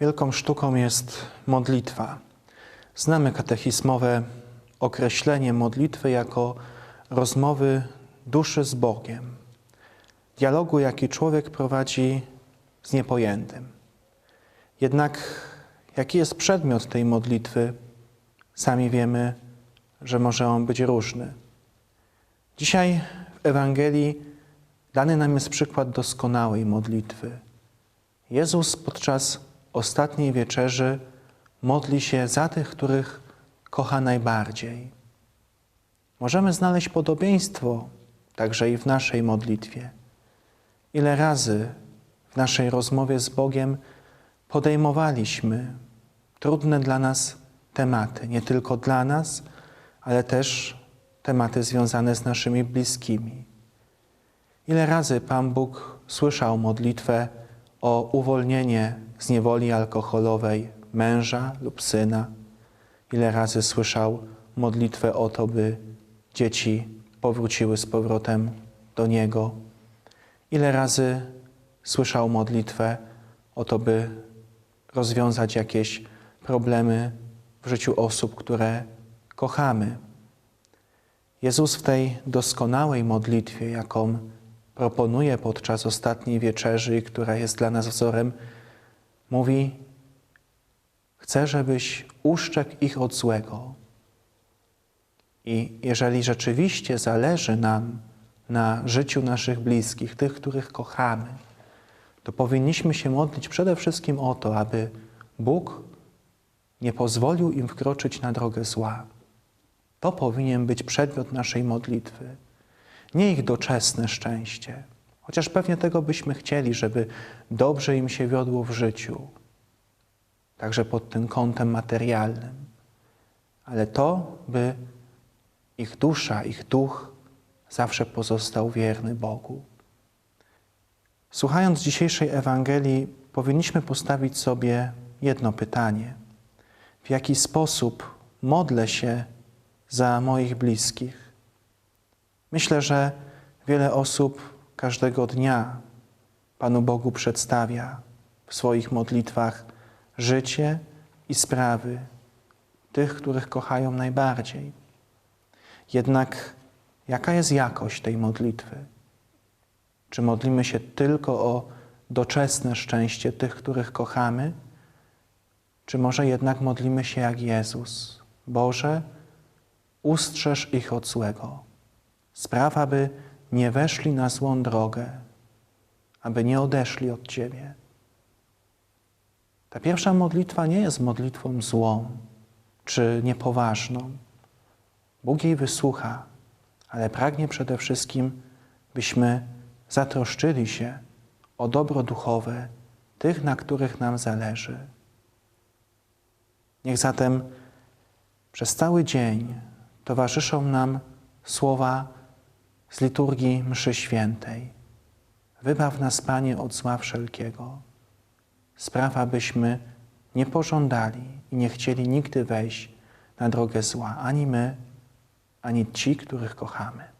Wielką sztuką jest modlitwa. Znamy katechizmowe określenie modlitwy jako rozmowy duszy z Bogiem, dialogu, jaki człowiek prowadzi z niepojętym. Jednak jaki jest przedmiot tej modlitwy, sami wiemy, że może on być różny. Dzisiaj w Ewangelii dany nam jest przykład doskonałej modlitwy. Jezus podczas ostatniej wieczerzy modli się za tych, których kocha najbardziej. Możemy znaleźć podobieństwo także i w naszej modlitwie. Ile razy w naszej rozmowie z Bogiem podejmowaliśmy trudne dla nas tematy, nie tylko dla nas, ale też tematy związane z naszymi bliskimi. Ile razy Pan Bóg słyszał modlitwę o uwolnienie z niewoli alkoholowej męża lub syna? Ile razy słyszał modlitwę o to, by dzieci powróciły z powrotem do Niego? Ile razy słyszał modlitwę o to, by rozwiązać jakieś problemy w życiu osób, które kochamy? Jezus w tej doskonałej modlitwie, jaką proponuje podczas ostatniej wieczerzy która jest dla nas wzorem, mówi: Chcę, żebyś uszczekł ich od złego. I jeżeli rzeczywiście zależy nam na życiu naszych bliskich, tych, których kochamy, to powinniśmy się modlić przede wszystkim o to, aby Bóg nie pozwolił im wkroczyć na drogę zła. To powinien być przedmiot naszej modlitwy. Nie ich doczesne szczęście, chociaż pewnie tego byśmy chcieli, żeby dobrze im się wiodło w życiu, także pod tym kątem materialnym, ale to, by ich dusza, ich duch zawsze pozostał wierny Bogu. Słuchając dzisiejszej Ewangelii, powinniśmy postawić sobie jedno pytanie: w jaki sposób modlę się za moich bliskich? Myślę, że wiele osób każdego dnia Panu Bogu przedstawia w swoich modlitwach życie i sprawy tych, których kochają najbardziej. Jednak jaka jest jakość tej modlitwy? Czy modlimy się tylko o doczesne szczęście tych, których kochamy? Czy może jednak modlimy się jak Jezus? Boże, ustrzeż ich od złego. Spraw, aby nie weszli na złą drogę, aby nie odeszli od Ciebie. Ta pierwsza modlitwa nie jest modlitwą złą czy niepoważną. Bóg jej wysłucha, ale pragnie przede wszystkim, byśmy zatroszczyli się o dobro duchowe tych, na których nam zależy. Niech zatem przez cały dzień towarzyszą nam słowa z liturgii mszy świętej. Wybaw nas, Panie, od zła wszelkiego. Spraw, abyśmy nie pożądali i nie chcieli nigdy wejść na drogę zła, ani my, ani ci, których kochamy.